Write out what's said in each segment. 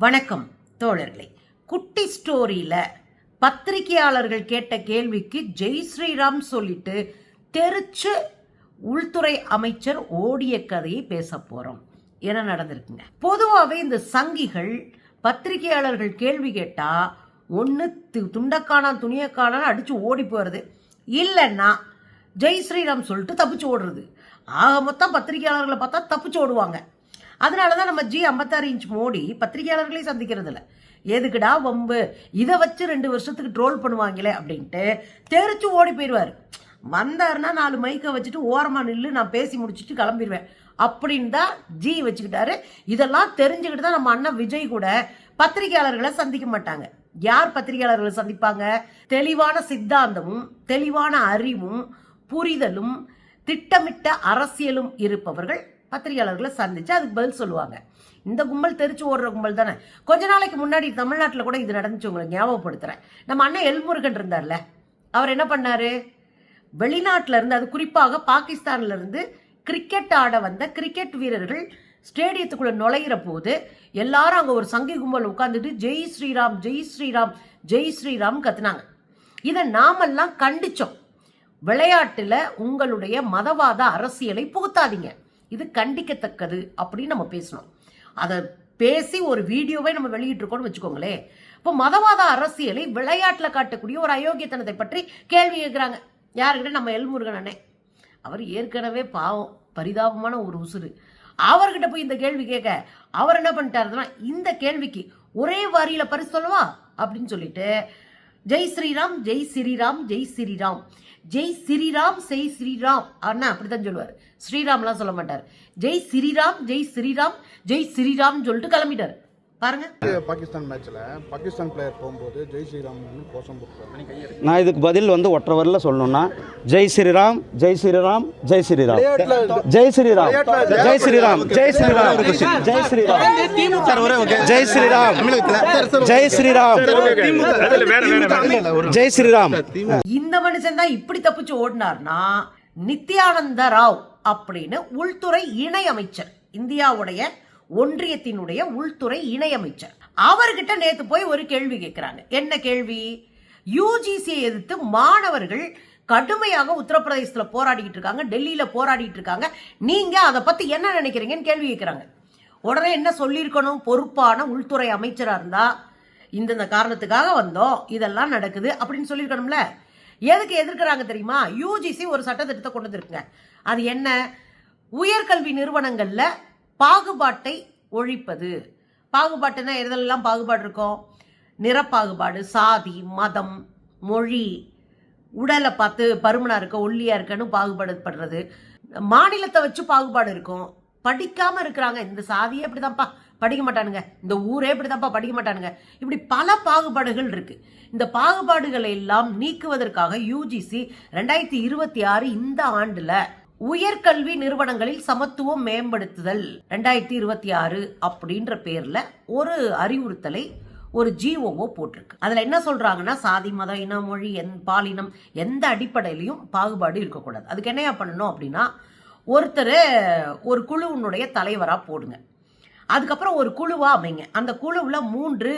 வணக்கம் தோழர்களே. குட்டி ஸ்டோரியில பத்திரிகையாளர்கள் கேட்ட கேள்விக்கு ஜெய் ஸ்ரீராம் சொல்லிட்டு தெரிச்சு உள்துறை அமைச்சர் ஓடிய கதையை பேச போறோம். என்ன நடந்திருக்குங்க? பொதுவாகவே இந்த சங்கிகள் பத்திரிகையாளர்கள் கேள்வி கேட்டா ஒன்று துண்டக்கானான் துணியக்கானான் அடிச்சு ஓடி போறது. இல்லைன்னா ஜெய் ஸ்ரீராம் சொல்லிட்டு தப்பிச்சு ஓடுறது. ஆக மொத்தம் பத்திரிகையாளர்களை பார்த்தா தப்பிச்சு ஓடுவாங்க. அதனால தான் நம்ம ஜி ஐம்பத்தாறு இன்ச் மோடி பத்திரிகையாளர்களே சந்திக்கிறது இல்லை எதுக்குடா வம்பு? இதை வச்சு ரெண்டு வருஷத்துக்கு ட்ரோல் பண்ணுவாங்களே அப்படின்ட்டு தெரிச்சு ஓடி போயிடுவார். வந்தாருன்னா நாலு மைக்கை வச்சுட்டு ஓரமாக நில்லு நான் பேசி முடிச்சுட்டு கிளம்பிடுவேன் அப்படின்னு தான் ஜி வச்சுக்கிட்டாரு. இதெல்லாம் தெரிஞ்சுக்கிட்டு தான் நம்ம அண்ணன் விஜய் கூட பத்திரிகையாளர்களை சந்திக்க மாட்டாங்க. யார் பத்திரிகையாளர்களை சந்திப்பாங்க? தெளிவான சித்தாந்தமும் தெளிவான அறிவும் புரிதலும் திட்டமிட்ட அரசியலும் இருப்பவர்கள் பத்திரிகையாளர்களை சந்திச்சு அதுக்கு பதில் சொல்லுவாங்க. இந்த கும்பல் தெரிச்சு ஓடுற கும்பல் தானே. கொஞ்ச நாளைக்கு முன்னாடி தமிழ்நாட்டில் கூட இது நடந்துச்சு உங்களை ஞாபகப்படுத்துறேன். நம்ம அண்ணன் எல்முருகன் இருந்தார்ல அவர் என்ன பண்ணாரு? வெளிநாட்டில இருந்து அது குறிப்பாக பாகிஸ்தான்ல இருந்து கிரிக்கெட் ஆட வந்த கிரிக்கெட் வீரர்கள் ஸ்டேடியத்துக்குள்ளே நுழையிற போது எல்லாரும் அங்கே ஒரு சங்கி கும்பல் உட்காந்துட்டு ஜெய் ஸ்ரீராம் ஜெய் ஸ்ரீராம் ஜெய் ஸ்ரீராம் கத்துனாங்க. இதை நாமெல்லாம் கண்டிச்சோம். விளையாட்டில் உங்களுடைய மதவாத அரசியலை புகுத்தாதீங்க. இது கண்டிக்கத்தக்கது அப்படின்னு நம்ம பேசணும். அதை பேசி ஒரு வீடியோவை நம்ம வெளியிட்டிருக்கோம்னு வச்சுக்கோங்களேன். இப்போ மதவாத அரசியலை விளையாட்டில் காட்டக்கூடிய ஒரு அயோக்கியத்தனத்தை பற்றி கேள்வி கேட்குறாங்க. யாருக்கிட்ட? நம்ம எல்முருகன் அண்ணே. அவர் ஏற்கனவே பாவம் பரிதாபமான ஒரு உசுறு. அவர்கிட்ட போய் இந்த கேள்வி கேட்க அவர் என்ன பண்ணிட்டாருன்னா இந்த கேள்விக்கு ஒரே வாரியில் பரிசு சொல்லவா? அப்படின்னு சொல்லிட்டு ஜெய் ஸ்ரீராம் ஜெய் ஸ்ரீராம் ஜெய் ஸ்ரீராம். ஜெய் ஸ்ரீராம் செய் ஸ்ரீராம் அண்ணா அப்படித்தான் சொல்லுவார். ஸ்ரீராம்லாம் சொல்ல மாட்டார். ஜெய் ஸ்ரீராம் ஜெய் ஸ்ரீராம் ஜெய் ஸ்ரீராம் சொல்லிட்டு கிளம்பிட்டார். பாருங்க. பாகிஸ்தான் மேட்ச்ல பாகிஸ்தான் பிளேயர் போகும்போது ஜெய் ஸ்ரீராம் கோஷம் நான் இதுக்கு பதில் வந்து ஒற்றை வரில் சொல்லணும்னா ஜெய் ஸ்ரீராம் ஜெய் ஸ்ரீராம் ஜெய் ஸ்ரீராம். ஜெய் ஸ்ரீராம். ஜெய் ஸ்ரீராம் ஜெய் ஸ்ரீராம். ஜெய் ஸ்ரீராம். ஜெய் ஸ்ரீராம். ஜெய் ஸ்ரீராம். ஜெய் ஸ்ரீராம். இந்த மனுஷன் தான் இப்படி தப்பிச்சு ஓடினார்னா நித்யானந்த ராவ் அப்படின்னு உள்துறை இணை அமைச்சர் இந்தியாவுடைய ஒன்றியத்தினுடைய உள்துறை இணையமைச்சர். அவர்கிட்ட நேத்து போய் ஒரு கேள்வி கேட்கிறாங்க என்ன கேள்வி? யூஜிசியை எதிர்த்து மாணவர்கள் கடுமையாக உத்தரப்பிரதேசத்தில் போராடிக்கிட்டு இருக்காங்க டெல்லியில் போராடிட்டு இருக்காங்க. நீங்க அதை பத்தி என்ன நினைக்கிறீங்கன்னு கேள்வி கேட்கிறாங்க உடனே என்ன சொல்லியிருக்கணும்? பொறுப்பான உள்துறை அமைச்சராக இருந்தா இந்தந்த காரணத்துக்காக வந்தோம் இதெல்லாம் நடக்குது அப்படின்னு சொல்லியிருக்கணும்ல. எதுக்கு எதிர்க்கிறாங்க தெரியுமா? யூஜிசி ஒரு சட்டத்திட்டத்தை கொண்டு வந்துருக்குங்க. அது என்ன? உயர்கல்வி நிறுவனங்களில் பாகுபாட்டை ஒழிப்பது. பாகுபாட்டுனா எதெல்லாம் பாகுபாடு இருக்கும்? நிறப்பாகுபாடு சாதி மதம் மொழி. உடலை பார்த்து பருமனா இருக்க ஒல்லியா இருக்கன்னு பாகுபாடுபடுறது மாநிலத்தை வச்சு பாகுபாடு இருக்கும். படிக்காம இருக்கிறாங்க. இந்த சாதியே இப்படிதான்ப்பா படிக்க மாட்டானுங்க. இந்த ஊரே இப்படிதான்ப்பா படிக்க மாட்டானுங்க. இப்படி பல பாகுபாடுகள் இருக்கு. இந்த பாகுபாடுகளை எல்லாம் நீக்குவதற்காக யூஜிசி ரெண்டாயிரத்தி இருபத்தி ஆறு இந்த ஆண்டுல உயர்கல்வி நிறுவனங்களில் சமத்துவம் மேம்படுத்துதல். ரெண்டாயிரத்தி இருபத்தி ஆறு அப்படின்ற பேர்ல ஒரு அறிவுறுத்தலை ஒரு ஜிஓஓ போட்டிருக்கு. அதில் என்ன சொல்கிறாங்கன்னா சாதி மதம் இனம் மொழி எந் பாலினம் எந்த அடிப்படையிலையும் பாகுபாடு இருக்கக்கூடாது. அதுக்கு என்னையா பண்ணணும் அப்படின்னா ஒருத்தர் ஒரு குழுவினுடைய தலைவராக போடுங்க. அதுக்கப்புறம் ஒரு குழுவாக அமைங்க. அந்த குழுவில் மூன்று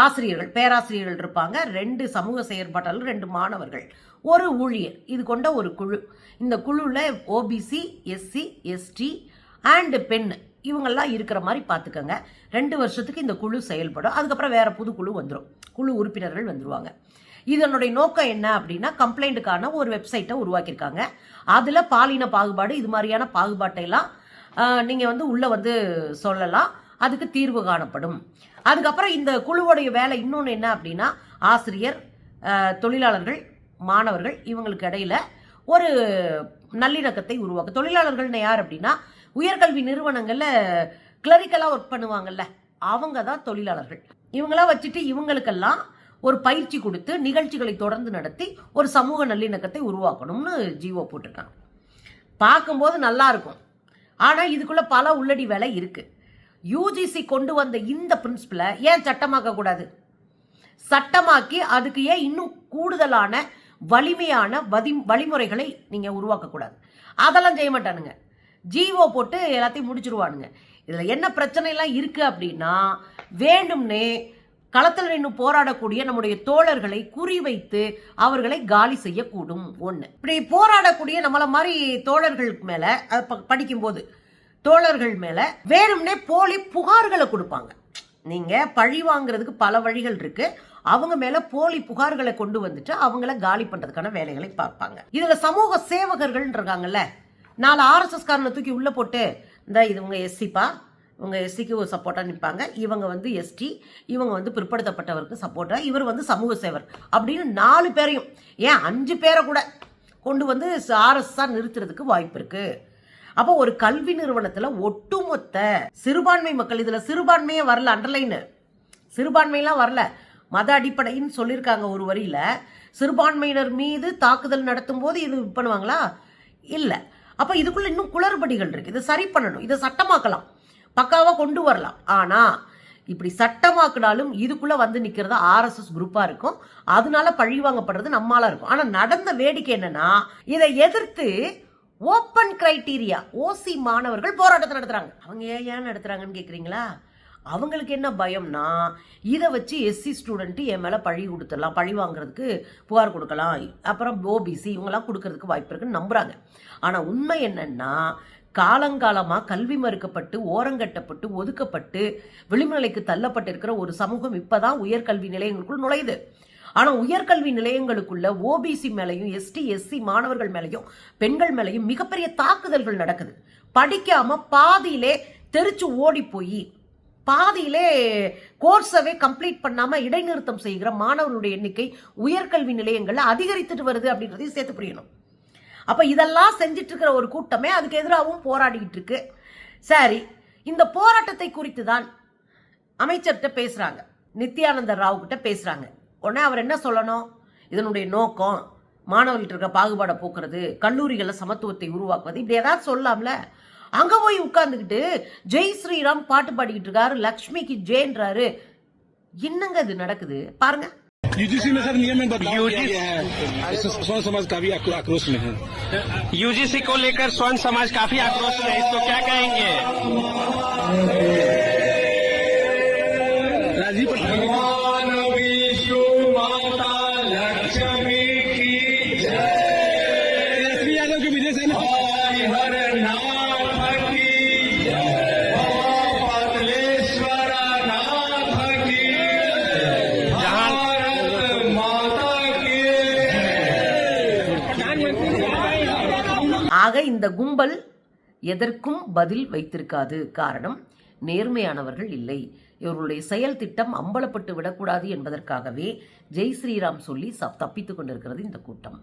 ஆசிரியர்கள் பேராசிரியர்கள் இருப்பாங்க. ரெண்டு சமூக செயற்பாட்டாளர் ரெண்டு மாணவர்கள். ஒரு ஊழியர். இது கொண்ட ஒரு குழு. இந்த குழுவில் ஓபிசி எஸ்சி எஸ்டி அண்டு பெண் இவங்கெல்லாம் இருக்கிற மாதிரி பார்த்துக்கோங்க. ரெண்டு வருஷத்துக்கு இந்த குழு செயல்படும். அதுக்கப்புறம் வேறு புது குழு வந்துடும் குழு உறுப்பினர்கள் வந்துடுவாங்க இதனுடைய நோக்கம் என்ன அப்படின்னா கம்ப்ளைண்ட்டுக்கான ஒரு வெப்சைட்டை உருவாக்கியிருக்காங்க. அதில் பாலின பாகுபாடு இது மாதிரியான பாகுபாட்டை எல்லாம் நீங்கள் வந்து உள்ளே வந்து சொல்லலாம். அதுக்கு தீர்வு காணப்படும். அதுக்கப்புறம் இந்த குழுவோடைய வேலை இன்னொன்று என்ன அப்படின்னா ஆசிரியர் தொழிலாளர்கள் மாணவர்கள் இவங்களுக்கு இடையில ஒரு நல்லிணக்கத்தை உருவாக்க. தொழிலாளர்கள்னு யார் அப்படின்னா உயர்கல்வி நிறுவனங்களில் கிளரிக்கலாக ஒர்க் பண்ணுவாங்கல்ல அவங்க தான் தொழிலாளர்கள். இவங்களாம் வச்சுட்டு இவங்களுக்கெல்லாம் ஒரு பயிற்சி கொடுத்து நிகழ்ச்சிகளை தொடர்ந்து நடத்தி ஒரு சமூக நல்லிணக்கத்தை உருவாக்கணும்னு ஜீவோ போட்டிருக்காங்க. பார்க்கும்போது நல்லா இருக்கும். ஆனால் இதுக்குள்ள பல உள்ளடி வேலை இருக்குது யூஜிசி கொண்டு வந்த இந்த பிரின்சிபலை ஏன் சட்டமாக்க கூடாது சட்டமாக்கி அதுக்கு ஏன் இன்னும் கூடுதலான வலிமையான வதி வழிமுறைகளை நீங்க உருவாக்கக்கூடாது. அதெல்லாம் செய்ய மாட்டானுங்க. ஜிஓ போட்டு எல்லாத்தையும் முடிச்சிருவானுங்க. இதில் என்ன பிரச்சனைலாம் இருக்குது அப்படின்னா வேண்டும்னே களத்தில் நின்று போராடக்கூடிய நம்முடைய தோழர்களை குறிவைத்து அவர்களை காலி செய்யக்கூடும். ஒன்று இப்படி போராடக்கூடிய நம்மளை மாதிரி தோழர்களுக்கு மேலே படிக்கும்போது தோழர்கள் மேல வேணும்னே போலி புகார்களை கொடுப்பாங்க. நீங்க பழி வாங்குறதுக்கு பல வழிகள் இருக்கு. அவங்க மேல போலி புகார்களை கொண்டு வந்துட்டு அவங்கள காலி பண்றதுக்கான வேலைகளை பார்ப்பாங்க. இதுல சமூக சேவகர்கள் இருக்காங்கல்ல நாலு ஆர்எஸ்எஸ் காரனை தூக்கி உள்ள போட்டு இந்த இது உங்க எஸ்சிப்பா இவங்க எஸ்சிக்கு ஒரு சப்போர்ட்டாக நிற்பாங்க இவங்க வந்து எஸ்டி இவங்க வந்து பிற்படுத்தப்பட்டவருக்கு சப்போர்ட்டாக இவர் வந்து சமூக சேவர் அப்படின்னு நாலு பேரையும் ஏன் அஞ்சு பேரை கூட கொண்டு வந்து ஆர்எஸ்எஸ்ஸாக நிறுத்துறதுக்கு வாய்ப்பு இருக்குது அப்போ ஒரு கல்வி நிறுவனத்துல ஒட்டுமொத்த சிறுபான்மை மக்கள் இதுல சிறுபான்மையே வரல அண்டர்லைன் சிறுபான்மையெல்லாம் வரல. மத அடிப்படைன்னு சொல்லியிருக்காங்க ஒரு வரியில. சிறுபான்மையினர் மீது தாக்குதல் நடத்தும் போது இது பண்ணுவாங்களா? இல்ல. அப்ப இதுக்குள்ள இன்னும் குளறுபடிகள் இருக்கு. இதை சரி பண்ணணும். இதை சட்டமாக்கலாம். பக்காவா கொண்டு வரலாம். ஆனா இப்படி சட்டமாக்கினாலும் இதுக்குள்ள வந்து நிற்கிறது ஆர்எஸ்எஸ் குரூப்பா இருக்கும். அதனால பழி வாங்கப்படுறது நம்மளால இருக்கும். ஆனா நடந்த வேடிக்கை என்னன்னா இதை எதிர்த்து ஓப்பன் கிரைட்டீரியா ஓசி மாணவர்கள் போராட்டத்தை நடத்துகிறாங்க அவங்க ஏன் ஏன் நடத்துகிறாங்கன்னு கேட்குறீங்களா அவங்களுக்கு என்ன பயம்னா இதை வச்சு எஸ்சி ஸ்டூடெண்ட்டு என் மேலே பழி கொடுத்துடலாம். பழி வாங்குறதுக்கு புகார் கொடுக்கலாம். அப்புறம் ஓபிசி இவங்கெல்லாம் கொடுக்கறதுக்கு வாய்ப்பு இருக்குன்னு நம்புகிறாங்க ஆனால் உண்மை என்னென்னா காலங்காலமாக கல்வி மறுக்கப்பட்டு ஓரங்கட்டப்பட்டு ஒதுக்கப்பட்டு விளிம்புநிலைக்கு தள்ளப்பட்டிருக்கிற ஒரு சமூகம் இப்போ தான் உயர்கல்வி நிலையங்களுக்குள் நுழையுது. ஆனால் உயர்கல்வி நிலையங்களுக்குள்ள ஓபிசி மேலையும் எஸ்டி எஸ்சி மாணவர்கள் மேலையும் பெண்கள் மேலையும் மிகப்பெரிய தாக்குதல்கள் நடக்குது. படிக்காம பாதியிலே தெரிச்சு ஓடி போய் பாதியிலே கோர்ஸவே கம்ப்ளீட் பண்ணாமல் இடைநிறுத்தம் செய்கிற மாணவர்களுடைய எண்ணிக்கை உயர்கல்வி நிலையங்களில் அதிகரித்துட்டு வருது அப்படின்றதையும் சேர்த்து புரியணும். அப்போ இதெல்லாம் செஞ்சிட்டு இருக்கிற ஒரு கூட்டமே அதுக்கு எதிராகவும் போராடிக்கிட்டு இருக்கு. சரி இந்த போராட்டத்தை குறித்து தான் அமைச்சர்கிட்ட பேசுறாங்க. நித்யானந்த ராவ் கிட்ட பேசுறாங்க. உடனே அவர் என்ன சொல்லணும் இதனுடைய நோக்கம் மாணவர்கள்ட்ட இருக்க பாகுபாடை போக்குறது கல்லூரிகளில் சமத்துவத்தை உருவாக்குவது இப்படி ஏதாவது சொல்லலாம்ல அங்க போய் உட்கார்ந்துக்கிட்டு ஜெய் ஸ்ரீராம் பாட்டு பாடிக்கிட்டு இருக்காரு லக்ஷ்மிக்கு ஜெயன்றாரு என்னங்க இது நடக்குது பாருங்க यूजीसी में सर नियम में बदलाव किया गया है स्वर्ण समाज काफी आक्रो- आक्रोश में है यूजीसी को लेकर स्वर्ण समाज काफी आक्रोश में है इसको क्या कहेंगे இந்த கும்பல் எதற்கும் பதில் வைத்திருக்காது. காரணம் நேர்மையானவர்கள் இல்லை. இவர்களுடைய செயல் திட்டம் அம்பலப்பட்டு விடக்கூடாது என்பதற்காகவே ஜெய் ஸ்ரீராம் சொல்லி சப் தப்பித்துக் கொண்டிருக்கிறது இந்த கூட்டம்.